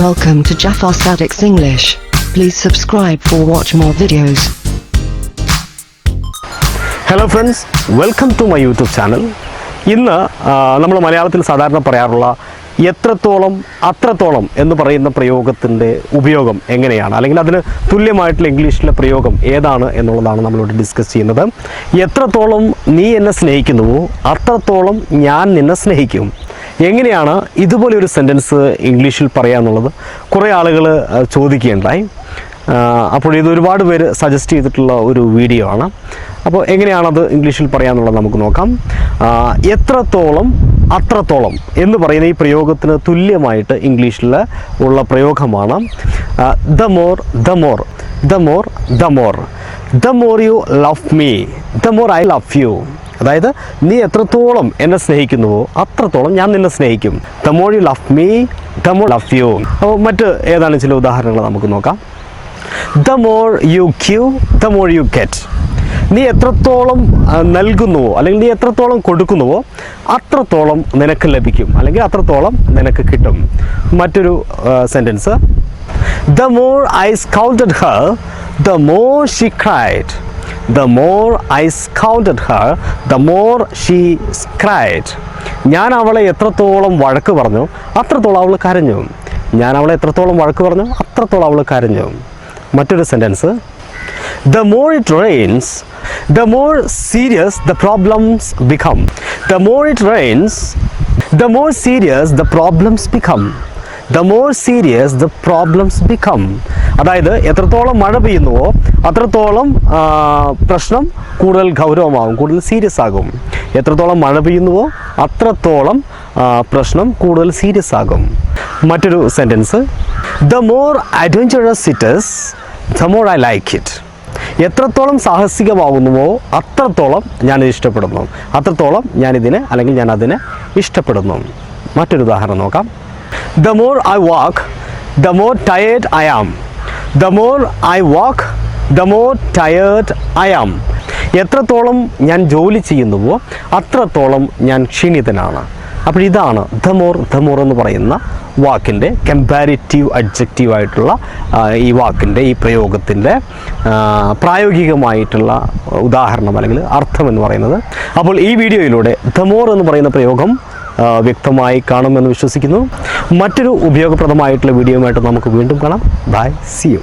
Welcome to Jaffa Statics English. Please subscribe for watch more videos. Hello friends welcome to my YouTube channel ഇന്ന് നമ്മൾ മലയാളത്തിൽ സാധാരണ പറയാറുള്ള എത്രത്തോളം അത്രത്തോളം എന്ന് പറയുന്ന പ്രയോഗത്തിന്റെ ഉപയോഗം എങ്ങനെയാണ്? അല്ലെങ്കിൽ അതിന് തുല്യമായിട്ടുള്ള ഇംഗ്ലീഷിലെ പ്രയോഗം ഏതാണ് എന്നുള്ളതാണ് നമ്മളിവിടെ ഡിസ്കസ് ചെയ്യുന്നത്. എത്രത്തോളം നീ എന്നെ സ്നേഹിക്കുന്നുവോ അത്രത്തോളം ഞാൻ നിന്നെ സ്നേഹിക്കും. എങ്ങനെയാണ് ഇതുപോലെ ഒരു സെന്റൻസ് ഇംഗ്ലീഷിൽ പറയാന്നുള്ളത്? കുറേ ആളുകൾ ചോദിക്കുകയുണ്ടായി. അപ്പോൾ ഇത് ഒരുപാട് പേര് സജസ്റ്റ് ചെയ്തിട്ടുള്ള ഒരു വീഡിയോ ആണ്. അപ്പോൾ എങ്ങനെയാണത് ഇംഗ്ലീഷിൽ പറയാന്നുള്ളത് നമുക്ക് നോക്കാം. എത്രത്തോളം അത്രത്തോളം എന്ന് പറയുന്ന ഈ പ്രയോഗത്തിന് തുല്യമായിട്ട് ഇംഗ്ലീഷിൽ ഉള്ള പ്രയോഗമാണ്. The more the more the more the more the more you love me the more I love you അതായത് നീ എത്രത്തോളം എന്നെ സ്നേഹിക്കുന്നുവോ അത്രത്തോളം ഞാൻ നിന്നെ സ്നേഹിക്കും. You love me the more love you അപ്പോൾ മറ്റ് ഏതാണ് ചില ഉദാഹരണങ്ങൾ നമുക്ക് നോക്കാം. The more you give the more you get നീ എത്രത്തോളം നൽകുന്നുവോ അല്ലെങ്കിൽ നീ എത്രത്തോളം കൊടുക്കുന്നുവോ അത്രത്തോളം നിനക്ക് ലഭിക്കും അല്ലെങ്കിൽ അത്രത്തോളം നിനക്ക് കിട്ടും. മറ്റൊരു sentence the more I scolded her the more she cried the more I scolded her the more she cried ഞാൻ അവളെ എത്രത്തോളം വഴക്ക് പറഞ്ഞു അത്രത്തോളം അവൾ കരഞ്ഞു. ഞാൻ അവളെ എത്രത്തോളം വഴക്ക് പറഞ്ഞു അത്രത്തോളം അവൾ കരഞ്ഞു. മറ്റൊരു sentence the more it rains the more serious the problems become the more it rains the more serious the problems become the more serious the problems become അതായത് എത്രത്തോളം മഴ പെയ്യുന്നുവോ അത്രത്തോളം പ്രശ്നം കൂടുതൽ ഗൗരവമാകും കൂടുതൽ സീരിയസ് ആകും. എത്രത്തോളം മഴ പെയ്യുന്നുവോ അത്രത്തോളം പ്രശ്നം കൂടുതൽ സീരിയസ് ആകും. മറ്റൊരു sentence the more adventurous it's the more I like it എത്രത്തോളം സാഹസികമാകുന്നുവോ അത്രത്തോളം ഞാനിത് ഇഷ്ടപ്പെടുന്നു. അത്രത്തോളം ഞാനിതിനെ അല്ലെങ്കിൽ ഞാൻ അതിനെ ഇഷ്ടപ്പെടുന്നു. മറ്റൊരു ഉദാഹരണം നോക്കാം. The more I walk the more tired I am the more I walk the more tired I am എത്രത്തോളം ഞാൻ ജോലി ചെയ്യുന്നുവോ അത്രത്തോളം ഞാൻ ക്ഷീണിതനാണ്. അപ്പോൾ ഇതാണ് ദ മോർ ദ മോർ എന്ന് പറയുന്ന വാക്കിന്റെ കമ്പാരിറ്റീവ് അഡ്ജക്റ്റീവ് ആയിട്ടുള്ള ഈ വാക്കിന്റെ ഈ പ്രയോഗത്തിന്റെ പ്രായോഗികമായിട്ടുള്ള ഉദാഹരണം അല്ലെങ്കിൽ അർത്ഥം എന്ന് പറയുന്നത്. അപ്പോൾ ഈ വീഡിയോയിലൂടെ ദ മോർ എന്ന് പറയുന്ന പ്രയോഗം വ്യക്തമായി കാണുമെന്ന് വിശ്വസിക്കുന്നു. മറ്റൊരു ഉപയോഗപ്രദമായിട്ടുള്ള വീഡിയോയുമായിട്ട് നമുക്ക് വീണ്ടും കാണാം. By C U